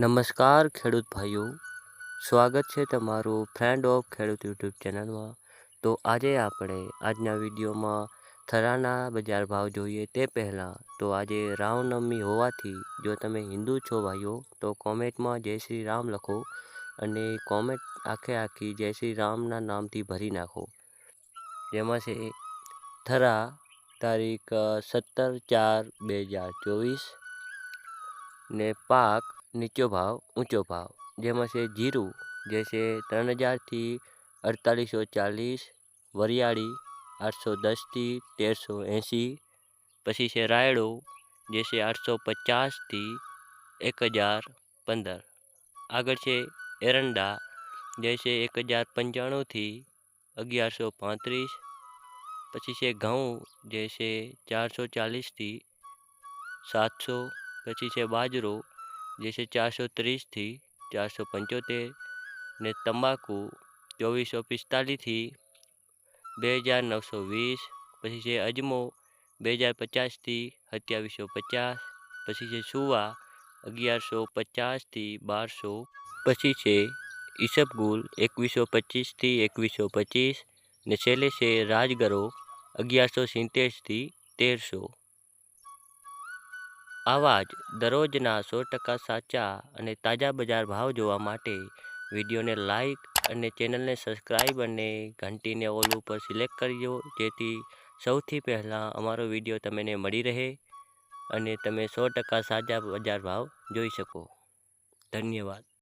નમસ્કાર ખેડૂત ભાઈઓ. સ્વાગત છે તમારું ફ્રેન્ડ ઓફ ખેડૂત યુટ્યુબ ચેનલમાં. તો આજે આપણે આજના વિડીયોમાં થરાના બજાર ભાવ જોઈએ તે પહેલાં તો આજે રામનવમી હોવાથી જો તમે હિન્દુ છો ભાઈઓ, તો કોમેન્ટમાં જય શ્રી રામ લખો અને કોમેન્ટ આખે આખી જય શ્રી રામના નામથી ભરી નાખો. જેમાં છે થરા તારીખ સત્તર ચાર, બે હજાર ચોવીસ ને પાક નીચો ભાવ, ઊંચો ભાવ. જેમાં છે જીરું, જે છે ત્રણ હજારથી અડતાલીસો ચાલીસ, વરિયાળી આઠસો દસથી તેરસો એંસી પછી છે રાયડો, જે છે આઠસો પચાસથી એક હજાર પંદર. આગળ છે એરંડા, જે છે એક હજાર પંચાણુંથી અગિયારસો પાંત્રીસ, પછી છે ઘઉં, જે છે ચારસો ચાલીસથી સાતસો, પછી છે બાજરો જે છે ચારસો ત્રીસથી ચારસો પંચોતેર ને તંબાકુ ચોવીસો પિસ્તાલીસથી બે હજાર નવસો વીસ, પછી છે અજમો બે હજાર પચાસથી સત્યાવીસો પચાસ, પછી છે સુવા અગિયારસો પચાસથી બારસો, પછી છે ઈસબગુલ એકવીસો પચીસથી એકવીસો પચીસ ને છેલ્લે છે રાજગરો અગિયારસો સિત્તેરથી તેરસો. આવા જ દરરોજના સો ટકા સાચા અને તાજા બજાર ભાવ જોવા માટે વિડીયોને લાઈક અને ચેનલને સબસ્ક્રાઈબ અને ઘંટીને ઓલ ઉપર સિલેક્ટ કરજો, જેથી સૌથી પહેલાં અમારો વીડિયો તમને મળી રહે અને તમે સો ટકા સાચા બજાર ભાવ જોઈ શકો. ધન્યવાદ.